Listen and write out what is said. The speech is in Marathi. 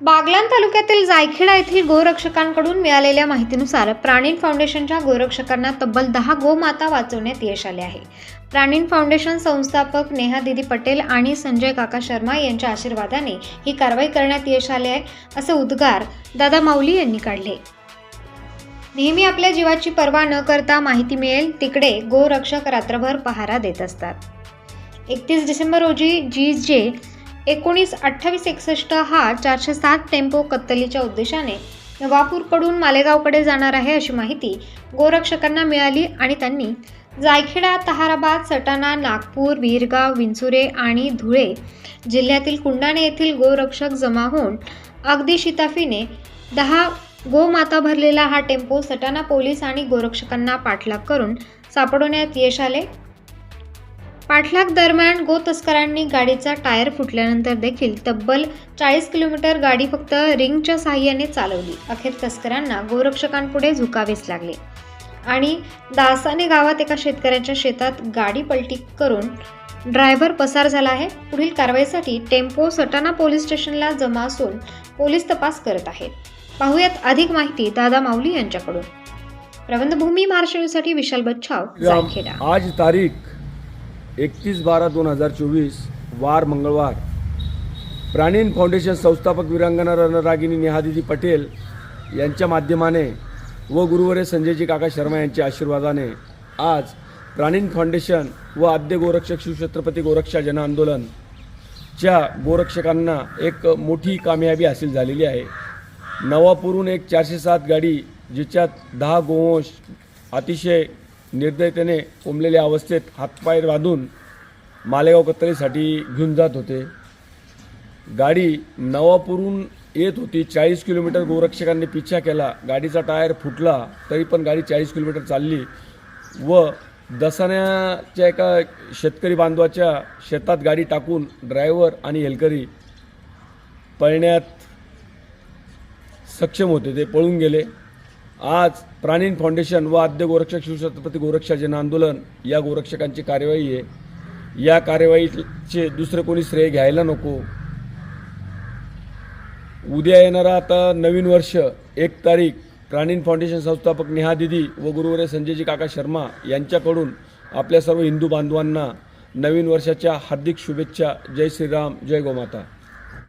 बागलाण तालुक्यातील जायखेडा येथील गोरक्षकांकडून मिळालेल्या माहितीनुसार प्राणीन फाउंडेशनच्या गोरक्षकांना तब्बल दहा गोमाता वाचवण्यात यश आले आहे. प्राणीन फाउंडेशन संस्थापक नेहा दिदी पटेल आणि संजय काका शर्मा यांच्या आशीर्वादाने ही कारवाई करण्यात यश आले आहे असे उद्गार दादा माऊली यांनी काढले. नेहमी आपल्या जीवाची पर्वा न करता माहिती मिळेल तिकडे गोरक्षक रात्रभर पहारा देत असतात. एकतीस डिसेंबर रोजी जी जे एकोणीस अठ्ठावीस एकसष्ट हा चारशे सात टेम्पो कत्तलीच्या उद्देशाने नवापूरकडून मालेगावकडे जाणार आहे अशी माहिती गोरक्षकांना मिळाली आणि त्यांनी जायखेडा तहाराबाद सटाणा नागपूर विरगाव विंचुरे आणि धुळे जिल्ह्यातील कुंडाणे येथील गोरक्षक जमा होऊन अगदी शिताफीने दहा गोमाता भरलेला हा टेम्पो सटाणा पोलीस आणि गोरक्षकांना पाठलाग करून सापडवण्यात यश आले. पाठलाग दरम्यान गो तस्करांनी गाडीचा टायर फुटल्यानंतर देखील तब्बल चाळीस किलोमीटर गाडी फक्त रिंगच्या साहाय्याने चालवली. अखेर तस्करांना गोरक्षकांपुढे झुकावेच लागले. आणि दासाने गावात एका शेतकऱ्याच्या शेतात गाडी पलटी करून ड्रायव्हर पसार झाला आहे. पुढील कारवाईसाठी टेम्पो सटाणा पोलीस स्टेशनला जमा असून पोलीस तपास करत आहेत. पाहूयात अधिक माहिती दादा माऊली यांच्याकडून. प्रबंधभूमी महाराष्ट्रासाठी विशाल बच्छाव आज तारीख एकतीस बारा दोन हजार चोवीस वार मंगळवार. प्राणीन फाउंडेशन संस्थापक वीरांगना रणरागिनी नेहादिदी पटेल यांच्या माध्यमाने व गुरुवरे संजयजी काका शर्मा यांच्या आशीर्वादाने आज प्राणीन फाउंडेशन व आद्य गोरक्षक शिवछत्रपती गोरक्षा जन आंदोलनच्या गोरक्षकांना एक मोठी कामयाबी हासिल झालेली आहे. नवापूरहून एक चारशे सात गाडी जिच्यात दहा गोवंश अतिशय निर्दयतेने कोंबलेल्या अवस्थेत हातपाय बांधून मालेगाव कत्तलीसाठी घेऊन जात होते. गाडी नवापूरहून येत होती. चाळीस किलोमीटर गोरक्षकांनी पिछा केला. गाडीचा टायर फुटला तरी पण गाडी चाळीस किलोमीटर चालली व दसाण्याच्या एका शेतकरी बांधवाच्या शेतात गाडी टाकून ड्रायव्हर आणि हेलकरी पळण्यात सक्षम होते. ते पळून गेले. आज प्राणीन फाउंडेशन व आद्य गोरक्षक शिवछत्रपती गोरक्षा जन आंदोलन या गोरक्षकांची कार्यवाही आहे. या कार्यवाहीचे दुसरे कोणी श्रेय घ्यायला नको. उद्या येणारा आता नवीन वर्ष एक तारीख प्राणीन फाउंडेशन संस्थापक नेहा दिदी व गुरुवरे संजयजी काका शर्मा यांच्याकडून आपल्या सर्व हिंदू बांधवांना नवीन वर्षाच्या हार्दिक शुभेच्छा. जय श्रीराम जय गोमाता.